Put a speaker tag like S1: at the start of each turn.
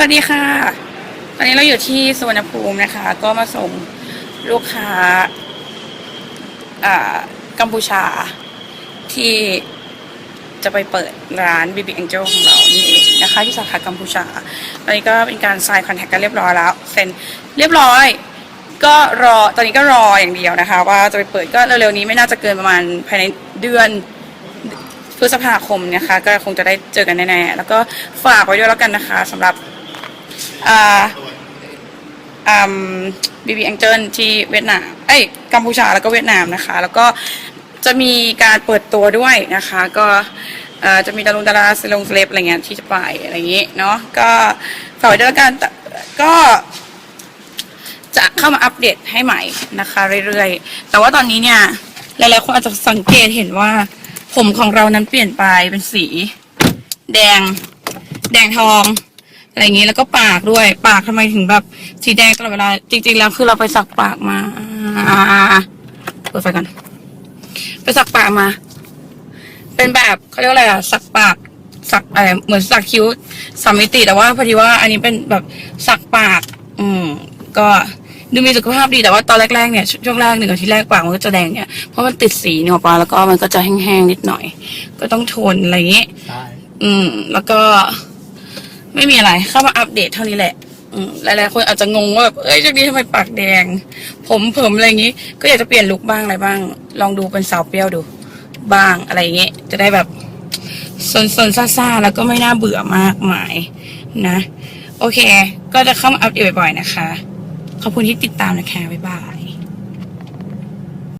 S1: สวัสดีค่ะ ตอนนี้เราอยู่ที่สวนภูมินะคะ ก็มาส่งลูกค้าอ่ากัมพูชาที่จะไปเปิดร้าน BB Angel ของเรานี่เองนะคะ ที่สาขากัมพูชา ตอนนี้ก็เป็นการ sign contract กันเรียบร้อยแล้วเซ็นเรียบร้อย ก็รอตอนนี้ก็รออย่างเดียวนะคะ ว่าจะไปเปิดก็เร็วๆนี้ไม่น่าจะเกินประมาณภายในเดือนพฤษภาคมนะคะ ก็คงจะได้เจอกันแน่ๆ แล้วก็ฝากไว้ด้วยแล้วกันนะคะสำหรับ บีบีแองเจิลที่เวียดนาม เอ้ยกัมพูชาแล้วก็เวียดนามนะคะ แล้วก็จะมีการเปิดตัวด้วยนะคะ ก็จะมีดารุงดาราสลงสเลปอะไรเงี้ยที่จะไปอะไรอย่างงี้เนาะก็ฝากไว้ด้วยกันก็จะเข้ามาอัปเดตให้ใหม่นะคะ เรื่อยๆ แต่ว่าตอนนี้เนี่ยหลายๆคนอาจจะสังเกตเห็นว่า ผมของเรานั้นเปลี่ยนไปเป็นสี แดง แดงทอง อะไรอย่างนี้แล้วก็ปากด้วย ปากทำไมถึงแบบสีแดงตลอดเวลา จริง ๆ แล้วคือเราไปสักปากมาอ่าเปิดไฟก่อนไปสักปากมา เป็นแบบเขาเรียกว่าอะไรอะสักปากสักอะไรเหมือนสักคิ้วสามมิติแต่ว่าพอดีว่าอันนี้เป็นแบบสักปาก อืม ก็ดูมีสุขภาพดีแต่ว่าตอนแรกๆเนี่ยช่วงแรกหนึ่งอาทิตย์แรกปากมันก็จะแดงเนี่ยเพราะมันติดสีเนาะปลาแล้วก็มันก็จะแห้งๆนิดหน่อย ก็ต้องทนอะไรอย่างงี้
S2: ใช่
S1: อืม แล้วก็ ไม่มีอะไรเข้ามาอัปเดตเท่านี้แหละอืมหลายๆคนอาจจะงงว่าแบบเอ้ยช่วงนี้ทำไมปากแดง ผมเผิมอะไรอย่างงี้ ก็อยากจะเปลี่ยนลุคบ้างอะไรบ้าง ลองดูเป็นสาวเปรี้ยวดู บ้างอะไรอย่างเงี้ยจะได้แบบซนๆซ่าๆแล้วก็ไม่น่าเบื่อมากมายนะ โอเค ก็จะเข้ามาอัปเดตบ่อยๆนะคะ ขอบคุณที่ติดตามนะคะ บ๊ายบาย